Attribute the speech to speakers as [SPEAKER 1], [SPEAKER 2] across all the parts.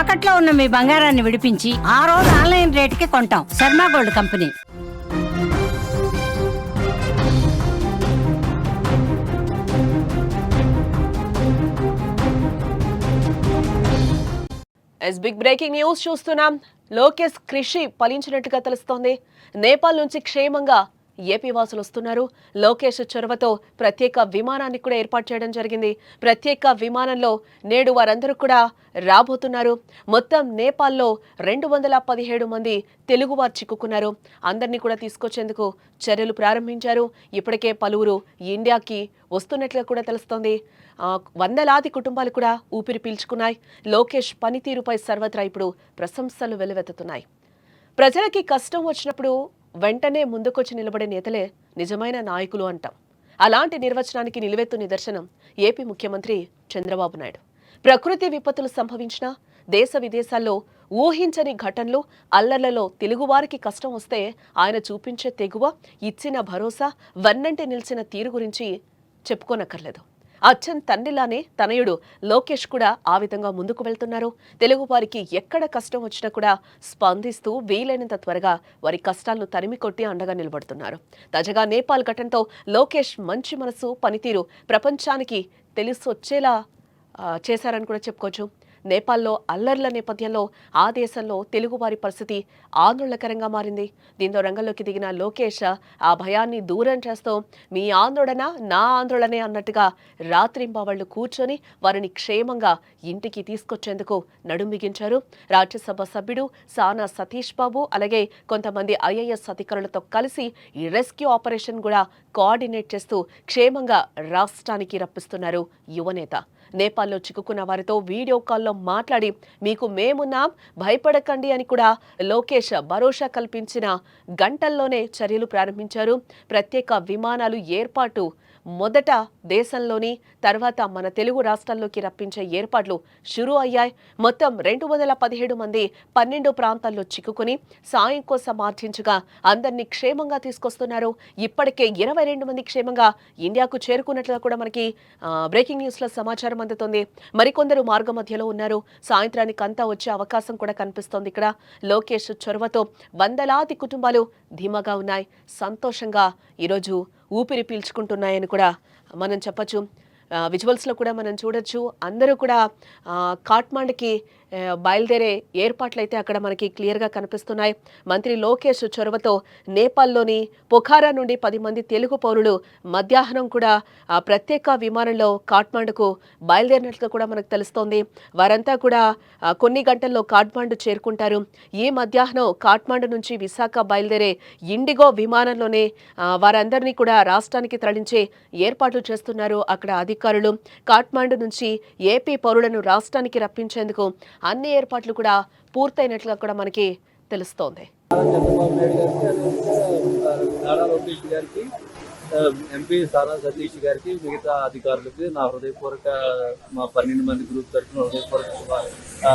[SPEAKER 1] తాకట్లో ఉన్న మీ బంగారాన్ని విడిపించి ఆ రోజు ఆన్లైన్ రేటుకి కొంటాం. Sharma gold company.
[SPEAKER 2] Yes big breaking news చూస్తున్నాం. లోకేష్ కృషి ఫలించినట్టుగా తెలుస్తోంది. నేపాల్ నుంచి క్షేమంగా ఏపీ వాసులు వస్తున్నారు. లోకేష్ చొరవతో ప్రత్యేక విమానాన్ని కూడా ఏర్పాటు చేయడం జరిగింది. ప్రత్యేక విమానంలో నేడు వారందరూ కూడా రాబోతున్నారు. మొత్తం నేపాల్లో రెండు వందల పదిహేడు మంది తెలుగువారు చిక్కుకున్నారు. అందరినీ కూడా తీసుకొచ్చేందుకు చర్యలు ప్రారంభించారు. ఇప్పటికే పలువురు ఇండియాకి వస్తున్నట్లుగా కూడా తెలుస్తోంది. వందలాది కుటుంబాలు కూడా ఊపిరి పీల్చుకున్నాయి. లోకేష్ పనితీరుపై సర్వత్రా ఇప్పుడు ప్రశంసలు వెలువెత్తుతున్నాయి. ప్రజలకి కష్టం వచ్చినప్పుడు వెంటనే ముందుకొచ్చి నిలబడే నేతలే నిజమైన నాయకులు అంటాం. అలాంటి నిర్వచనానికి నిలువెత్తు నిదర్శనం ఏపీ ముఖ్యమంత్రి చంద్రబాబు నాయుడు. ప్రకృతి విపత్తులు సంభవించిన దేశ విదేశాల్లో ఊహించని ఘటనలు అల్లర్లలో తెలుగువారికి కష్టం వస్తే ఆయన చూపించే తెగువ ఇచ్చిన భరోసా వన్నంటి నిలిచిన తీరు గురించి చెప్పుకోనక్కర్లేదు. అచ్చన్ తండ్రిలానే తనయుడు లోకేష్ కూడా ఆ విధంగా ముందుకు వెళ్తున్నారు. తెలుగు వారికి ఎక్కడ కష్టం వచ్చినా కూడా స్పందిస్తూ వీలైనంత త్వరగా వారి కష్టాలను తరిమి కొట్టి అండగా నిలబడుతున్నారు. తాజాగా నేపాల్ ఘటనతో లోకేష్ మంచి మనసు పనితీరు ప్రపంచానికి తెలిసొచ్చేలా చేశారని కూడా చెప్పుకోవచ్చు. నేపాల్లో అల్లర్ల నేపథ్యంలో ఆ దేశంలో తెలుగువారి పరిస్థితి ఆందోళనకరంగా మారింది. దీంతో రంగంలోకి దిగిన లోకేష్ ఆ భయాన్ని దూరం చేస్తూ మీ ఆందోళన నా ఆందోళనే అన్నట్టుగా రాత్రింబవళ్ళు కూర్చొని వారిని క్షేమంగా ఇంటికి తీసుకొచ్చేందుకు నడుం బిగించారు రాజ్యసభ సభ్యుడు సానా సతీష్ బాబు అలాగే కొంతమంది ఐఏఎస్ అధికారులతో కలిసి ఈ రెస్క్యూ ఆపరేషన్ కూడా కోఆర్డినేట్ చేస్తూ క్షేమంగా రాష్ట్రానికి రప్పిస్తున్నారు యువనేత నేపాల్లో చిక్కుకున్న వారితో వీడియో కాల్లో మాట్లాడి మీకు మేమున్నాం భయపడకండి అని కూడా లోకేష్ భరోసా కల్పించిన గంటల్లోనే చర్యలు ప్రారంభించారు. ప్రత్యేక విమానాలు ఏర్పాటు మొదట దేశంలోని తర్వాత మన తెలుగు రాష్ట్రాల్లోకి రప్పించే ఏర్పాట్లు షురూ అయ్యాయి. మొత్తం రెండు వందల పదిహేడు మంది పన్నెండు ప్రాంతాల్లో చిక్కుకుని సాయం కోసం ఆర్థించగా అందరినీ క్షేమంగా తీసుకొస్తున్నారు. ఇప్పటికే ఇరవై రెండు మంది క్షేమంగా ఇండియాకు చేరుకున్నట్లుగా కూడా మనకి బ్రేకింగ్ న్యూస్లో సమాచారం అందుతోంది. మరికొందరు మార్గ మధ్యలో ఉన్నారు. సాయంత్రానికి అంతా వచ్చే అవకాశం కూడా కనిపిస్తోంది ఇక్కడ. లోకేష్ చొరవతో వందలాది కుటుంబాలు ధీమాగా ఉన్నాయి. సంతోషంగా ఈరోజు ఊపిరి పీల్చుకుంటున్నాయని కూడా మనం చెప్పచ్చు. విజువల్స్లో కూడా మనం చూడొచ్చు. అందరూ కూడా కాట్మాండ్కి బయలుదేరే ఏర్పాట్లు అయితే అక్కడ మనకి క్లియర్గా కనిపిస్తున్నాయి. మంత్రి లోకేష్ చొరవతో నేపాల్లోని పొఖారా నుండి పది మంది తెలుగు పౌరులు మధ్యాహ్నం కూడా ఆ ప్రత్యేక విమానంలో కాట్మాండుకు బయలుదేరినట్లుగా కూడా మనకు తెలుస్తోంది. వారంతా కూడా కొన్ని గంటల్లో కాట్మాండు చేరుకుంటారు. ఈ మధ్యాహ్నం కాట్మాండు నుంచి విశాఖ బయలుదేరే ఇండిగో విమానంలోనే వారందరినీ కూడా రాష్ట్రానికి తరలించే ఏర్పాట్లు చేస్తున్నారు అక్కడ అధికారులు. కాట్మాండు నుంచి ఏపీ పౌరులను రాష్ట్రానికి రప్పించేందుకు అన్ని ఏర్పాట్లు కూడా పూర్తయినట్లుగా కూడా మనకి తెలుస్తోంది.
[SPEAKER 3] గారికి ఎంపీ సారా సతీష్ గారికి మిగతా అధికారులకి నా హృదయపూర్వక మా పన్నెండు మంది గ్రూప్ తరఫున హృదయపూర్వక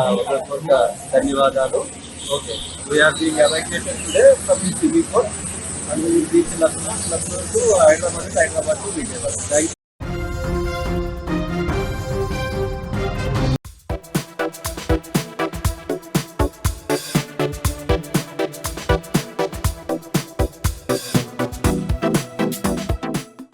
[SPEAKER 3] హృదయపూర్వక ధన్యవాదాలు. Okay. We're being today from CB and reach Lucknow Lucknow to Hyderabad Hyderabad to Vijayawada thank